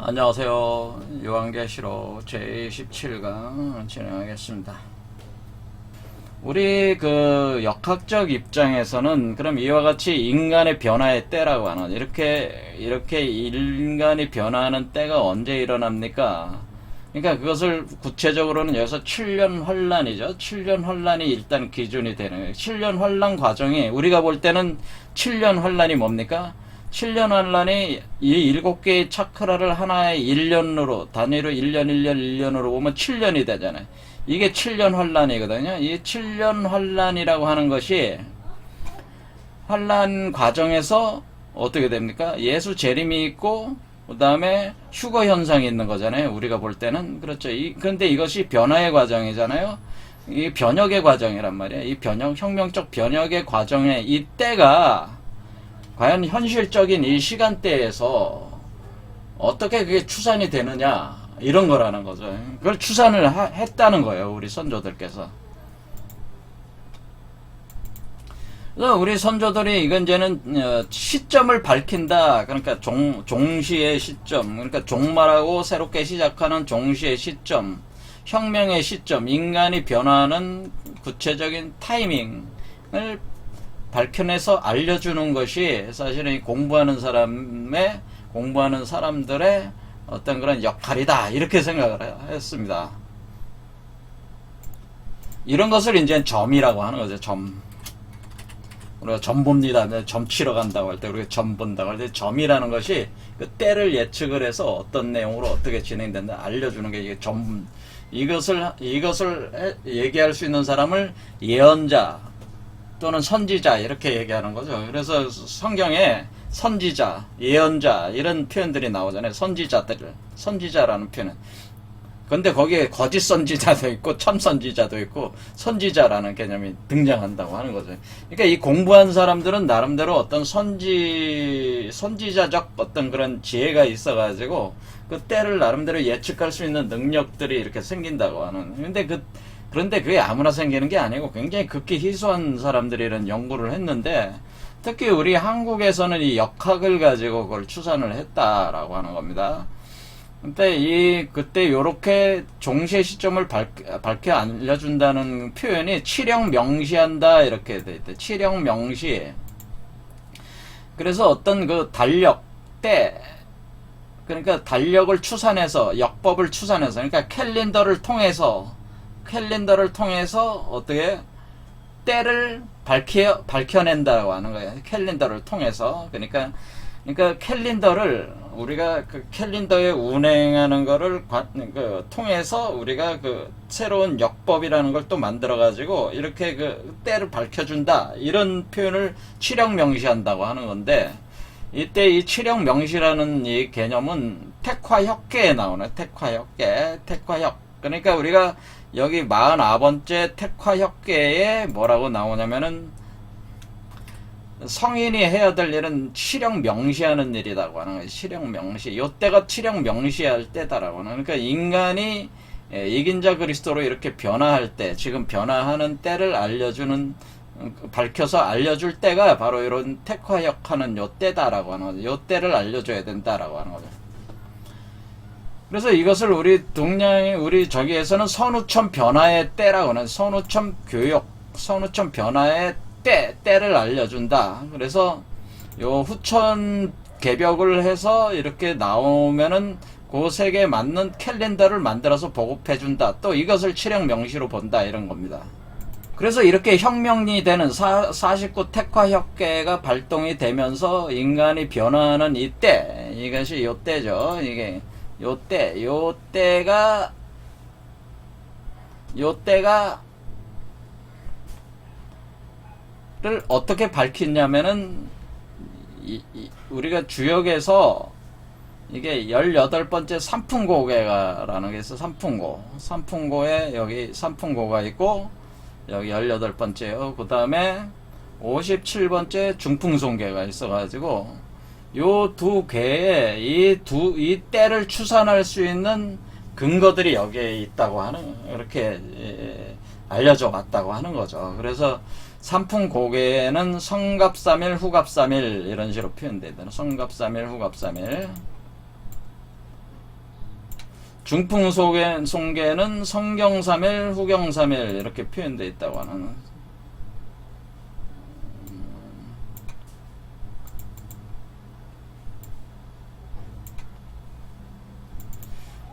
안녕하세요. 요한계시록 제17강 진행하겠습니다. 우리 그 역학적 입장에서는 그럼 이와 같이 인간의 변화의 때라고 하는 이렇게 이렇게 인간이 변화하는 때가 언제 일어납니까? 그러니까 그것을 구체적으로는 여기서 7년 환란이죠. 7년 환란이 일단 기준이 되는 거예요. 7년 환란 과정이 우리가 볼 때는 7년 환란이 뭡니까? 7년 환란이 이 일곱 개의 차크라를 하나의 1년으로 단위로 1년 1년 1년으로 보면 7년이 되잖아요. 이게 7년 환란이거든요. 이 7년 환란이라고 하는 것이 환란 과정에서 어떻게 됩니까? 예수 재림이 있고 그다음에 휴거 현상이 있는 거잖아요. 우리가 볼 때는 그렇죠. 이 근데 이것이 변화의 과정이잖아요. 이 변혁의 과정이란 말이에요. 이 변혁 혁명적 변혁의 과정에 이 때가 과연 현실적인 이 시간대에서 어떻게 그게 추산이 되느냐 이런 거라는 거죠. 그걸 추산을 하- 했다는 거예요. 우리 선조들께서. 그래서 우리 선조들이 이건 이제는 어, 시점을 밝힌다. 그러니까 종, 종시의 시점. 그러니까 종말하고 새롭게 시작하는 종시의 시점. 혁명의 시점. 인간이 변화하는 구체적인 타이밍을 밝혀내서 알려주는 것이 사실은 이 공부하는 사람의 공부하는 사람들의 어떤 그런 역할이다 이렇게 생각을 했습니다. 이런 것을 이제 점이라고 하는 거죠. 점. 우리가 점 봅니다. 네, 점 치러 간다고 할 때 우리가 점 본다고 할 때 점이라는 것이 그 때를 예측을 해서 어떤 내용으로 어떻게 진행된다 알려주는 게 이게 점. 이것을 이것을 해- 얘기할 수 있는 사람을 예언자 또는 선지자 이렇게 얘기하는 거죠. 그래서 성경에 선지자, 예언자 이런 표현들이 나오잖아요. 선지자들, 선지자라는 표현은. 근데 거기에 거짓 선지자도 있고 참 선지자도 있고 선지자라는 개념이 등장한다고 하는 거죠. 그러니까 이 공부한 사람들은 나름대로 어떤 선지 선지자적 어떤 그런 지혜가 있어가지고 그 때를 나름대로 예측할 수 있는 능력들이 이렇게 생긴다고 하는. 근데 그 그런데 그게 아무나 생기는 게 아니고 굉장히 극히 희소한 사람들이 이런 연구를 했는데 특히 우리 한국에서는 이 역학을 가지고 그걸 추산을 했다라고 하는 겁니다. 근데 이 그때 요렇게 종시의 시점을 밝, 밝혀 알려준다는 표현이 칠형 명시한다 이렇게 돼 있대. 칠형 명시. 그래서 어떤 그 달력 때 그러니까 달력을 추산해서 역법을 추산해서 그러니까 캘린더를 통해서 캘린더를 통해서 어떻게 때를 밝혀 밝혀낸다고 하는 거예요. 캘린더를 통해서. 그러니까 그러니까 캘린더를 우리가 그 캘린더에 운행하는 거를 과- 그 통해서 우리가 그 새로운 역법이라는 걸 또 만들어 가지고 이렇게 그 때를 밝혀준다. 이런 표현을 칠형 명시한다고 하는 건데 이때 이 칠형 명시라는 이 개념은 택화협계에 나오는 택화협계 택화협 그러니까 우리가 여기 49번째 택화협계에 뭐라고 나오냐면은 성인이 해야 될 일은 칠형 명시하는 일이라고 하는 거예요. 칠형 명시. 요때가 칠형 명시할 때다라고 하는. 그러니까 인간이 예, 이긴 자 그리스도로 이렇게 변화할 때, 지금 변화하는 때를 알려주는, 음, 밝혀서 알려줄 때가 바로 이런 택화역하는 요 때다라고 하는 거죠. 요 때를 알려줘야 된다라고 하는 거죠. 그래서 이것을 우리 동양의 우리 저기에서는 선우천 변화의 때라고 하는 선우천 교육, 선우천 변화의 때, 때를 알려준다. 그래서 요 후천 개벽을 해서 이렇게 나오면은 그 색에 맞는 캘린더를 만들어서 보급해준다. 또 이것을 칠형 명시로 본다. 이런 겁니다. 그래서 이렇게 혁명이 되는 사, 49 택화협계가 발동이 되면서 인간이 변화하는 이때, 이것이 요때죠. 이게 요때, 요때가, 요때가 를 어떻게 밝히냐면은 이, 이- 우리가 주역에서 이게 18번째 삼풍고개가라는 게 있어 삼풍고. 삼풍고에 여기 삼풍고가 있고 여기 18번째요. 그 다음에 57번째 중풍송계가 있어 가지고 요두 개에 이 두 이 때를 추산할 수 있는 근거들이 여기에 있다고 하는 이렇게 예, 알려져 왔다고 하는 거죠. 그래서 삼풍 고개는 성갑삼일 후갑삼일 이런 식으로 표현되는 성갑삼일 후갑삼일 중풍 속에 송계는 성경삼일, 후경삼일 이렇게 표현되어 있다고 하는.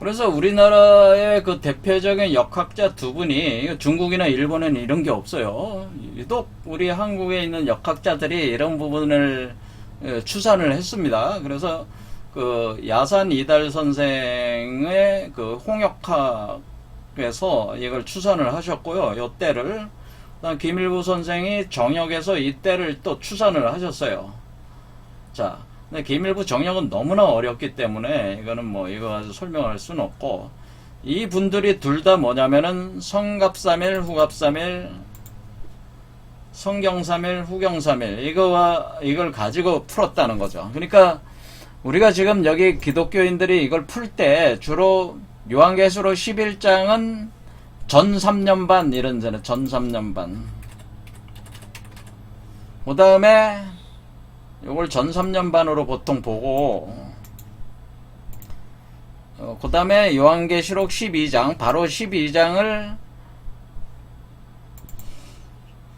그래서 우리나라의 그 대표적인 역학자 두 분이 중국이나 일본에는 이런 게 없어요. 유독 우리 한국에 있는 역학자들이 이런 부분을 예, 추산을 했습니다. 그래서 그 야산 이달 선생의 그 홍역학에서 이걸 추산을 하셨고요. 요 때를 그다음 김일구 선생이 정역에서 이 때를 또 추산을 하셨어요. 자, 근데 김일구 정역은 너무나 어렵기 때문에 이거는 뭐 이거 가지고 설명할 수는 없고 이 분들이 둘 다 뭐냐면은 성갑삼일 후갑삼일 성경삼일 후경삼일 이거와 이걸 가지고 풀었다는 거죠. 그러니까 우리가 지금 여기 기독교인들이 이걸 풀 때 주로 요한계시록 11장은 전 3년 반 이런 데는 전 3년 반 그 다음에 요걸 전 3년 반으로 보통 보고 어, 그 다음에 요한계시록 12장 바로 12장을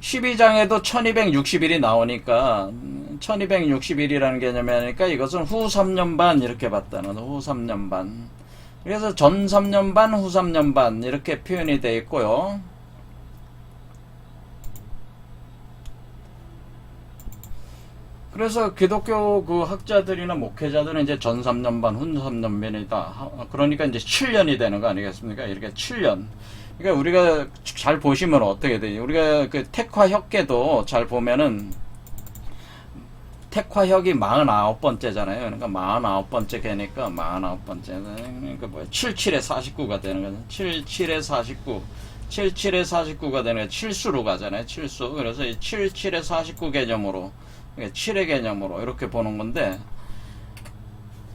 12장에도 1260일이 나오니까 1260일이라는 개념이 아니까 이것은 후 3년 반 이렇게 봤다는 거, 후 3년 반 그래서 전 3년 반, 후 3년 반 이렇게 표현이 되어 있고요. 그래서 기독교 그 학자들이나 목회자들은 이제 전 3년 반, 후 3년 반이다. 그러니까 이제 7년이 되는 거 아니겠습니까? 이렇게 7년. 그러니까 우리가 잘 보시면 어떻게 돼요? 우리가 그 택화혁계도 잘 보면은 택화혁이 49번째잖아요. 그러니까 49번째 개니까 49번째. 그러니까 뭐야? 77에 49가 되는 거죠. 77에 49. 77에 49가 되는 거 7수로 가잖아요. 7수. 그래서 이 77에 49 개념으로, 그러니까 7의 개념으로 이렇게 보는 건데,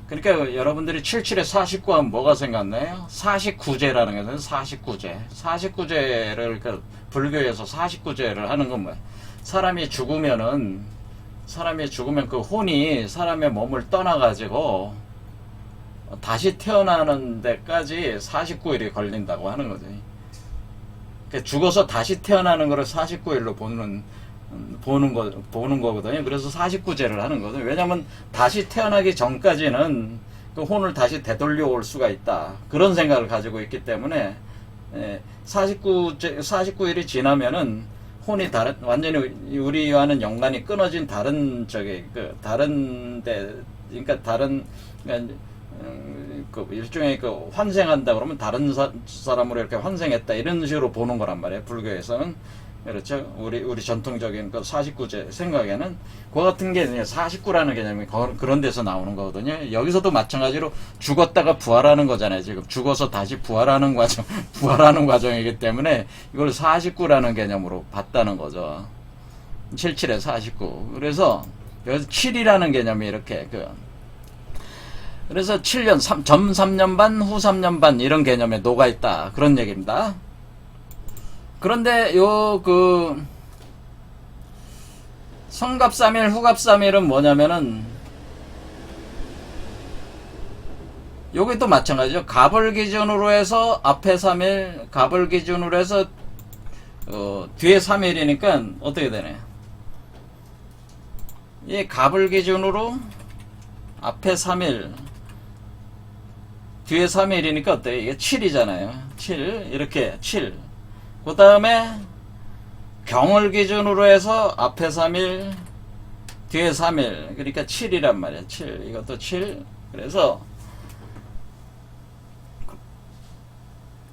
그러니까 여러분들이 77에 49 하면 뭐가 생각나요? 49제라는 거죠. 49제. 49제를, 그, 불교에서 49제를 하는 건 뭐야? 사람이 죽으면은, 사람이 죽으면 그 혼이 사람의 몸을 떠나가지고, 다시 태어나는 데까지 49일이 걸린다고 하는 거죠. 그러니까 죽어서 다시 태어나는 거를 49일로 보는, 음, 보는 거, 보는 거거든요. 그래서 49제를 하는 거거든요. 왜냐면 다시 태어나기 전까지는 그 혼을 다시 되돌려 올 수가 있다. 그런 생각을 가지고 있기 때문에, 예, 49제, 49일이 지나면은 혼이 다른, 완전히 우리와는 연관이 끊어진 다른, 저기, 그, 다른 데, 그러니까 다른, 그러니까 음, 그 일종의 그 환생한다 그러면 다른 사, 사람으로 이렇게 환생했다 이런 식으로 보는 거란 말이에요 불교에서는 그렇죠? 우리 우리 전통적인 그 49제 생각에는 그 같은 게 49라는 개념이 거- 그런 데서 나오는 거거든요. 여기서도 마찬가지로 죽었다가 부활하는 거잖아요. 지금 죽어서 다시 부활하는 과정 부활하는 과정이기 때문에 이걸 49라는 개념으로 봤다는 거죠. 77에 49 그래서 여기서 7이라는 개념이 이렇게 그 그래서 7년, 3, 전 3년 반, 후 3년 반 이런 개념에 녹아 있다. 그런 얘기입니다. 그런데 요 그 성갑 3일, 후갑 3일은 뭐냐면은 요게 또 마찬가지죠. 갑을 기준으로 해서 앞에 3일, 갑을 기준으로 해서 어, 뒤에 3일이니까 어떻게 되네? 이 갑을 기준으로 앞에 3일, 뒤에 3일이니까 어때요? 이게 7이잖아요. 7. 이렇게 7. 그 다음에 경을 기준으로 해서 앞에 3일, 뒤에 3일. 그러니까 7이란 말이야. 7. 이것도 7. 그래서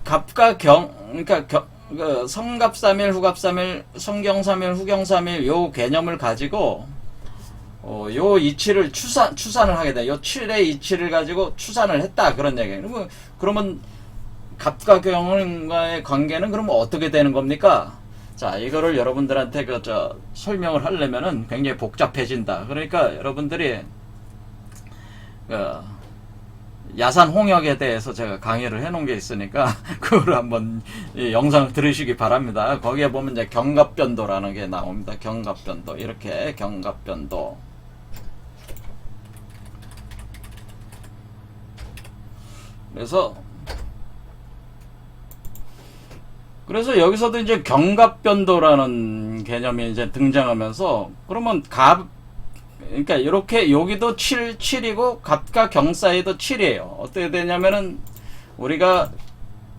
갑과 경, 그러니까 경, 그 성갑 3일, 후갑 3일, 성경 3일, 후경 3일 요 개념을 가지고 어, 요 이치를 추산, 추산을 하게 돼. 요 7의 이치를 가지고 추산을 했다. 그런 얘기예요. 그러면, 그러면 갑과 경과의 관계는 그러면 어떻게 되는 겁니까? 자, 이거를 여러분들한테 그, 저, 설명을 하려면은 굉장히 복잡해진다. 그러니까 여러분들이, 그, 야산 홍역에 대해서 제가 강의를 해놓은 게 있으니까, 그걸 한번 이 영상을 들으시기 바랍니다. 거기에 보면 이제 경갑변도라는 게 나옵니다. 경갑변도. 이렇게 경갑변도. 그래서 그래서 여기서도 이제 경갑변도라는 개념이 이제 등장하면서 그러면 갑 그러니까 이렇게 여기도 7 7이고 갑과 경 사이도 7이에요. 어떻게 되냐면은 우리가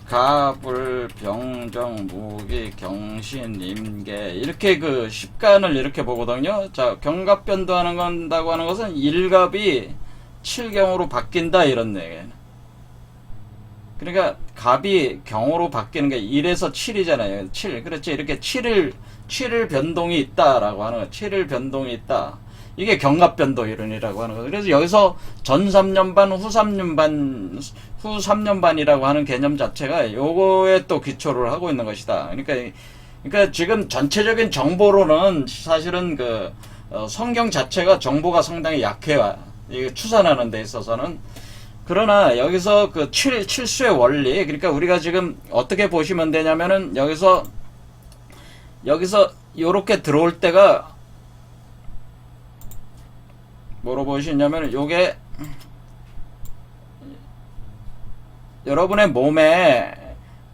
갑을 병정 무기 경신 임계 이렇게 그 십간을 이렇게 보거든요. 자 경갑변도 하는 건다고 하는 것은 일갑이 7경으로 바뀐다 이런 얘기예요. 그러니까 갑이 경으로 바뀌는 게 1에서 7이잖아요. 7. 그렇지. 이렇게 7일 7일 변동이 있다라고 하는 거. 7일 변동이 있다. 이게 경갑 변도 이론이라고 하는 거. 그래서 여기서 전 3년 반, 후 3년 반, 후 3년 반이라고 하는 개념 자체가 요거에 또 기초를 하고 있는 것이다. 그러니까 그러니까 지금 전체적인 정보로는 사실은 그 어, 성경 자체가 정보가 상당히 약해요. 이게 추산하는 데 있어서는 그러나 여기서 그 7, 칠수의 원리, 그러니까 우리가 지금 어떻게 보시면 되냐면은 여기서, 여기서 요렇게 들어올 때가 뭐로 보시냐면은 요게 여러분의 몸에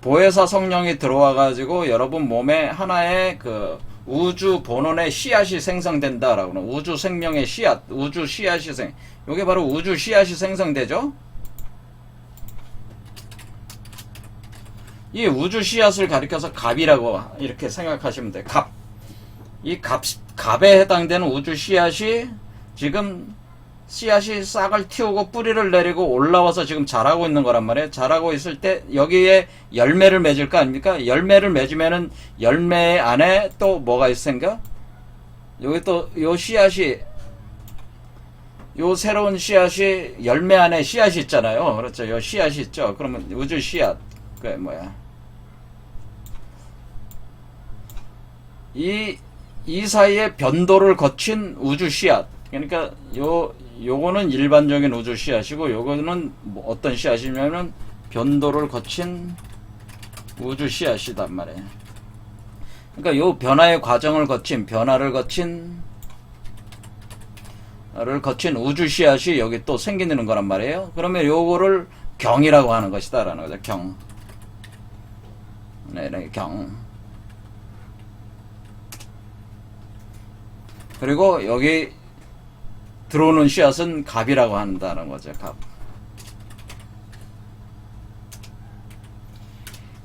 보혜사 성령이 들어와 가지고 여러분 몸에 하나의 그 우주 본원의 씨앗이 생성된다라고 는 우주 생명의 씨앗, 우주 씨앗이 생. 요게 바로 우주 씨앗이 생성되죠. 이 우주 씨앗을 가리켜서 갑이라고 이렇게 생각하시면 돼요. 갑. 이 갑, 갑에 해당되는 우주 씨앗이 지금 씨앗이 싹을 틔우고 뿌리를 내리고 올라와서 지금 자라고 있는 거란 말이에요. 자라고 있을 때 여기에 열매를 맺을 거 아닙니까? 열매를 맺으면은 열매 안에 또 뭐가 있을까? 여기 또 요 씨앗이 요 새로운 씨앗이 열매 안에 씨앗이 있잖아요. 그렇죠. 요 씨앗이 있죠. 그러면 우주 씨앗 그 뭐야? 이, 이 사이에 변도를 거친 우주 씨앗. 그러니까 요, 요거는 일반적인 우주 씨앗이고 요거는 뭐 어떤 씨앗이냐면 변도를 거친 우주 씨앗이단 말이에요. 그러니까 요 변화의 과정을 거친, 변화를 거친, 를 거친 우주 씨앗이 여기 또 생기는 거란 말이에요. 그러면 요거를 경이라고 하는 것이다. 라는 거죠. 경. 네, 네, 경. 그리고 여기 들어오는 씨앗은 갑이라고 한다는 거죠. 갑.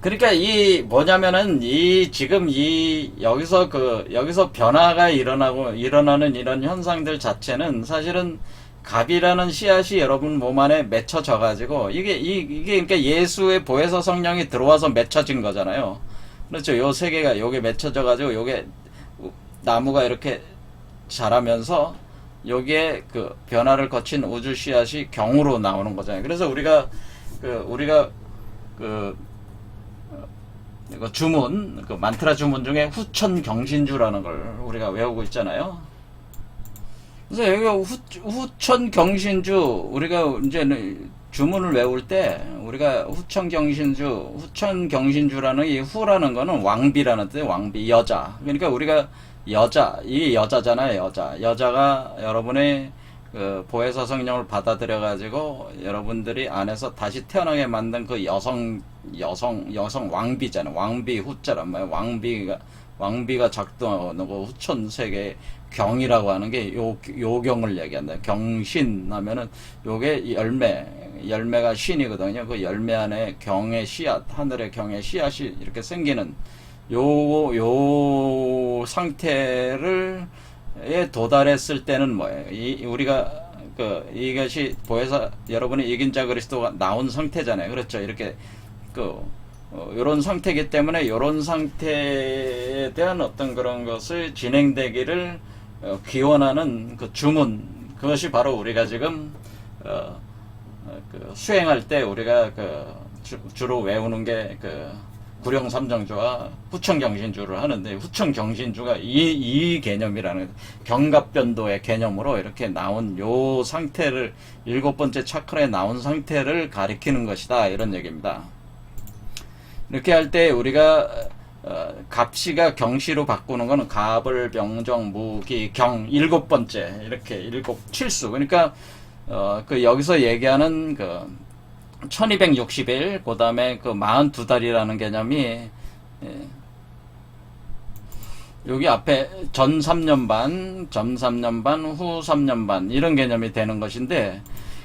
그러니까 이 뭐냐면은 이 지금 이 여기서 그 여기서 변화가 일어나고 일어나는 이런 현상들 자체는 사실은 갑이라는 씨앗이 여러분 몸 안에 맺혀져 가지고 이게 이, 이게 그러니까 예수의 보혜사 성령이 들어와서 맺혀진 거잖아요. 그렇죠. 요 세 개가 요게 맺혀져 가지고 요게 나무가 이렇게 자라면서 여기에 그 변화를 거친 우주 씨앗이 경으로 나오는 거잖아요. 그래서 우리가 그 우리가 그 어, 주문 그 만트라 주문 중에 후천 경신주라는 걸 우리가 외우고 있잖아요. 그래서 여기 후, 후천 경신주 우리가 이제 주문을 외울 때 우리가 후천 경신주 후천 경신주라는 이 후라는 거는 왕비라는 뜻 왕비 여자 그러니까 우리가 여자, 이 여자잖아요, 여자. 여자가 여러분의 그 보혜사 성령을 받아들여 가지고 여러분들이 안에서 다시 태어나게 만든 그 여성 여성 여성 왕비잖아요. 왕비 후자란 말이에요. 왕비가 왕비가 작동하는 거 후천 세계 경이라고 하는 게 요 요경을 얘기한다. 경신 하면은 요게 열매 열매가 신이거든요. 그 열매 안에 경의 씨앗 하늘의 경의 씨앗이 이렇게 생기는 요, 요 상태를, 에 도달했을 때는 뭐예요? 이, 우리가, 그, 이것이 보혜사, 여러분이 이긴 자 그리스도가 나온 상태잖아요. 그렇죠. 이렇게, 그, 어, 요런 상태이기 때문에 요런 상태에 대한 어떤 그런 것을 진행되기를 어, 기원하는 그 주문, 그것이 바로 우리가 지금, 어, 어, 그 수행할 때 우리가 그 주, 주로 외우는 게그 구령 삼정주와 후천경신주를 하는데 후천경신주가 이, 이 개념이라는 경갑변도의 개념으로 이렇게 나온 요 상태를 일곱 번째 차크라에 나온 상태를 가리키는 것이다 이런 얘기입니다. 이렇게 할 때 우리가 어, 갑시가 경시로 바꾸는 거는 갑을 병정 무기 경 일곱 번째 이렇게 일곱 칠수 그러니까 어, 그 여기서 얘기하는 그 1260일, 그 다음에 그 42달이라는 개념이 예. 여기 앞에 전 3년 반, 전 3년 반, 후 3년 반 이런 개념이 되는 것인데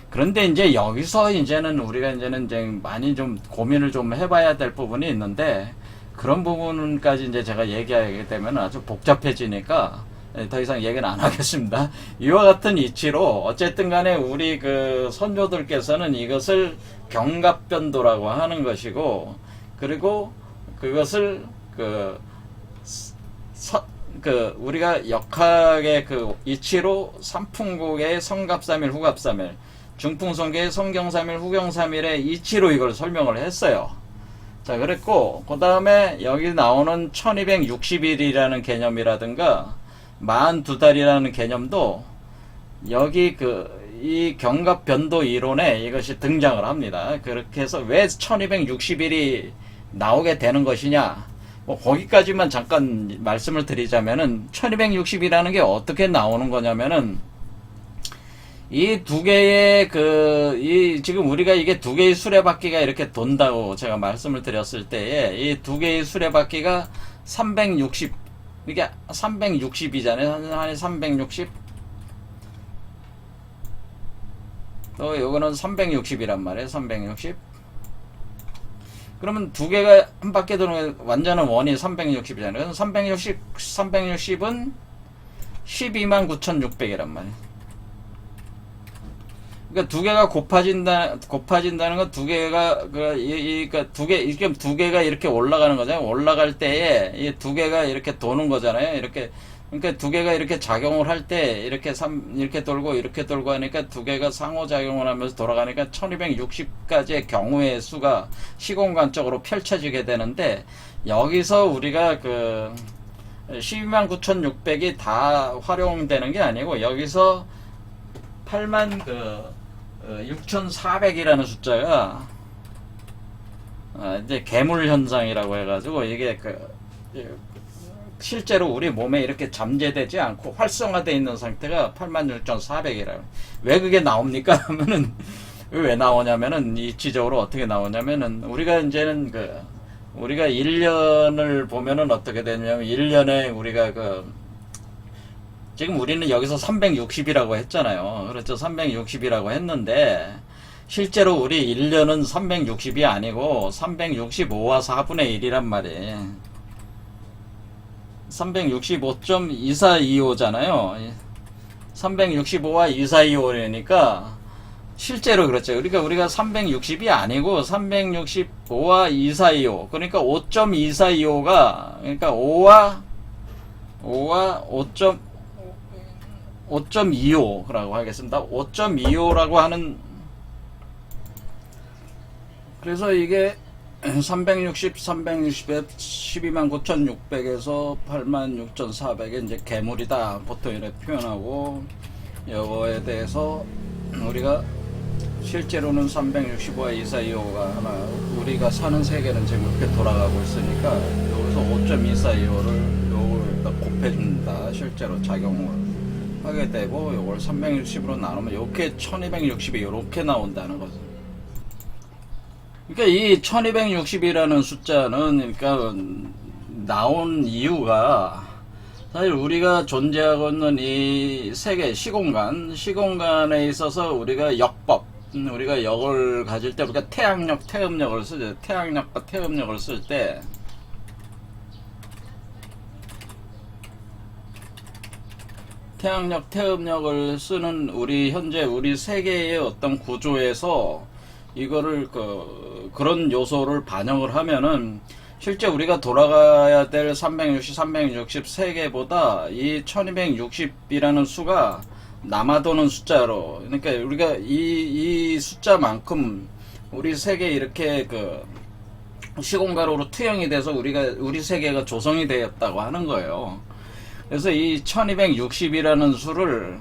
그런데 이제 여기서 이제는 우리가 이제는 이제 많이 좀 고민을 좀 해봐야 될 부분이 있는데 그런 부분까지 이제 제가 얘기하게 되면 아주 복잡해지니까 예, 더 이상 얘기는 안 하겠습니다. 이와 같은 이치로 어쨌든 간에 우리 그 선조들께서는 이것을 경갑변도라고 하는 것이고 그리고 그것을 그 서, 그 우리가 역학의 그 이치로 삼풍곡의 성갑삼일 후갑삼일 중풍성계의 성경삼일 후경삼일의 이치로 이걸 설명을 했어요. 자 그랬고 그 다음에 여기 나오는 1260일이라는 개념이라든가 42달이라는 개념도 여기 그 이 경갑 변도 이론에 이것이 등장을 합니다. 그렇게 해서 왜 1260일이 나오게 되는 것이냐 뭐 거기까지만 잠깐 말씀을 드리자면은 1260이라는 게 어떻게 나오는 거냐면은 이 두 개의 그 이 지금 우리가 이게 두 개의 수레바퀴가 이렇게 돈다고 제가 말씀을 드렸을 때에 이 두 개의 수레바퀴가 360 이게 360이잖아요. 한 360. 또 요거는 360이란 말이에요. 360. 그러면 두 개가 한 바퀴 도는 완전한 원이 360이잖아요. 그래서 360, 360은 12만 9,600이란 말이에요. 그러니까 두 개가 곱해진다, 곱해진다는 건 두 개가, 그, 이, 이, 그, 두 개, 이렇게 두 개가 이렇게 올라가는 거잖아요. 올라갈 때에 이 두 개가 이렇게 도는 거잖아요. 이렇게. 그러니까 두 개가 이렇게 작용을 할 때 이렇게 삼, 이렇게 돌고 이렇게 돌고 하니까 두 개가 상호 작용을 하면서 돌아가니까 1260까지의 경우의 수가 시공간적으로 펼쳐지게 되는데 여기서 우리가 그 12만 9,600이 다 활용되는 게 아니고 여기서 8만 그 6,400이라는 숫자가 아, 이제 괴물 현상이라고 해가지고 이게 그 예, 실제로 우리 몸에 이렇게 잠재되지 않고 활성화되어 있는 상태가 86,400이라고. 왜 그게 나옵니까? 하면은, 왜 나오냐면은, 이치적으로 어떻게 나오냐면은, 우리가 이제는 그, 우리가 1년을 보면은 어떻게 되냐면, 1년에 우리가 그, 지금 우리는 여기서 360이라고 했잖아요. 그렇죠. 360이라고 했는데, 실제로 우리 1년은 360이 아니고, 365와 4분의 1이란 말이에요. 365.2425잖아요. 365와 2425라니까 실제로 그렇죠. 그러니까 우리가 360이 아니고 365와 2425. 그러니까 5.2425가 그러니까 5와 5와 5. 5.25라고 하겠습니다. 5.25라고 하는 그래서 이게 360, 360에 12만 9,600에서 8만 6,400에 이제 괴물이다. 보통 이렇게 표현하고, 요거에 대해서 우리가 실제로는 365와 2425가 하나, 우리가 사는 세계는 지금 이렇게 돌아가고 있으니까, 여기서 5.2425를 요걸 곱해준다. 실제로 작용을 하게 되고, 요걸 360으로 나누면, 이렇게 1260이 이렇게 나온다는 거죠. 그러니까 이 1260이라는 숫자는 그러니까 나온 이유가 사실 우리가 존재하고 있는 이 세계 시공간 시공간에 있어서 우리가 역법 음, 우리가 역을 가질 때 우리가 태양력 태음력을 쓰죠 태양력과 태음력을 쓸때 태양력 태음력을 쓰는 우리 현재 우리 세계의 어떤 구조에서 이거를 그 그런 요소를 반영을 하면은 실제 우리가 돌아가야 될 360, 360 세계보다 이 1260이라는 수가 남아도는 숫자로 그러니까 우리가 이, 이 숫자만큼 우리 세계 이렇게 그 시공가로로 투영이 돼서 우리가 우리 세계가 조성이 되었다고 하는 거예요. 그래서 이 1260이라는 수를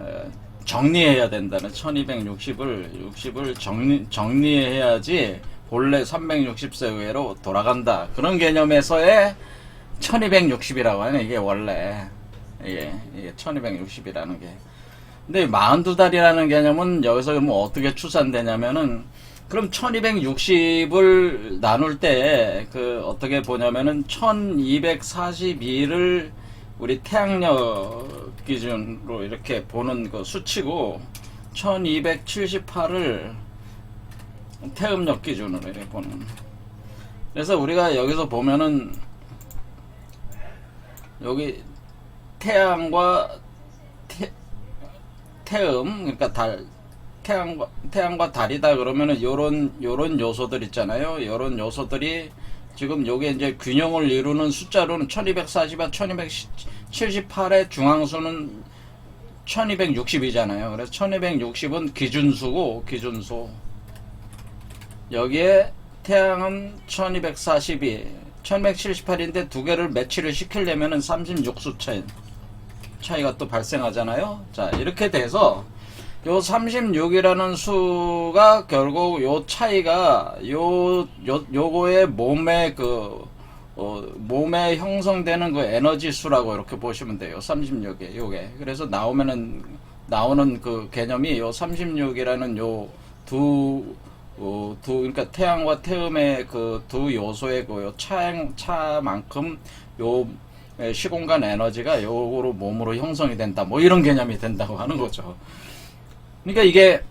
에, 정리해야 된다는 1260을 60을 정리, 정리해야지 본래 360세계로 돌아간다. 그런 개념에서의 1260이라고 하는 이게 원래 이게, 이게 1260이라는 게. 근데 42달이라는 개념은 여기서 뭐 어떻게 추산되냐면은 그럼 1260을 나눌 때 그 어떻게 보냐면은 1242를 우리 태양력 기준으로 이렇게 보는 그 수치고 1278을 태음력 기준으로 이렇게 보는. 그래서 우리가 여기서 보면은 여기 태양과 태, 태음 그러니까 달 태양과 태양과 달이다 그러면은 요런 요런 요소들 있잖아요. 요런 요소들이 지금 요게 이제 균형을 이루는 숫자로는 1240과 1278의 중앙수는 1260이잖아요. 그래서 1260은 기준수고 기준수. 여기에 태양은 1242, 1278인데 두 개를 매치를 시키려면은 36수 차이, 차이가 또 발생하잖아요. 자, 이렇게 돼서 요 36이라는 수가 결국 요 차이가 요, 요, 요거의 몸의 그, 어, 몸에 형성되는 그 에너지 수라고 이렇게 보시면 돼요. 36에, 요게. 그래서 나오면은, 나오는 그 개념이 요 36이라는 요 두, 어, 두, 그러니까 태양과 태음의 그 두 요소의 그 차, 차만큼 요 에, 시공간 에너지가 요거로 몸으로 형성이 된다. 뭐 이런 개념이 된다고 하는 거죠. 그러니까 이게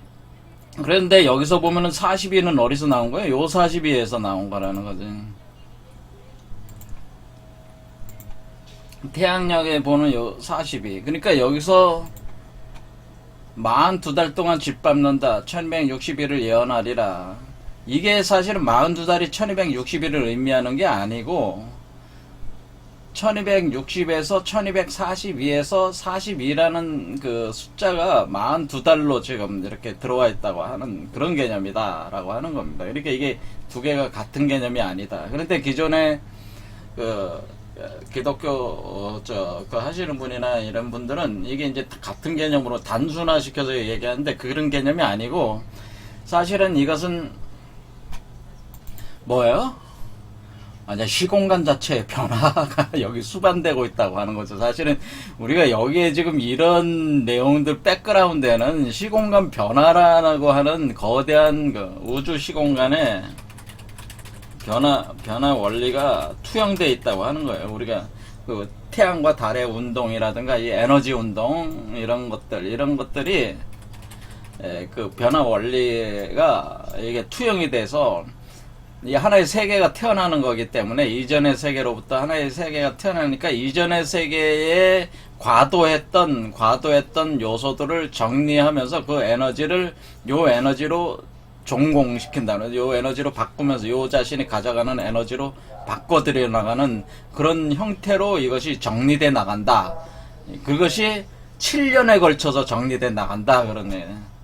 그런데 여기서 보면은 42는 어디서 나온 거예요? 요 42에서 나온 거라는 거지. 태양력에 보는 요 42. 그러니까 여기서 42달 동안 짓밟는다. 1261을 예언하리라. 이게 사실은 42달이 1261을 의미하는 게 아니고 1260에서 1242에서 42라는 그 숫자가 42달로 지금 이렇게 들어와 있다고 하는 그런 개념이다 라고 하는 겁니다. 그러니까 이게 두 개가 같은 개념이 아니다. 그런데 기존에 그 기독교 어, 저그 하시는 분이나 이런 분들은 이게 이제 같은 개념으로 단순화 시켜서 얘기하는데 그런 개념이 아니고 사실은 이것은 뭐예요? 아니 시공간 자체의 변화가 여기 수반되고 있다고 하는 거죠. 사실은 우리가 여기에 지금 이런 내용들 백그라운드에는 시공간 변화라고 하는 거대한 그 우주 시공간에 변화 변화 원리가 투영돼 있다고 하는 거예요. 우리가 그 태양과 달의 운동이라든가 이 에너지 운동 이런 것들 이런 것들이 에, 그 변화 원리가 이게 투영이 돼서 이 하나의 세계가 태어나는 거기 때문에 이전의 세계로부터 하나의 세계가 태어나니까 이전의 세계에 과도했던 과도했던 요소들을 정리하면서 그 에너지를 요 에너지로 종공시킨다는 요 에너지로 바꾸면서 요 자신이 가져가는 에너지로 바꿔들여 나가는 그런 형태로 이것이 정리돼 나간다. 그것이 7년에 걸쳐서 정리돼 나간다 그러네.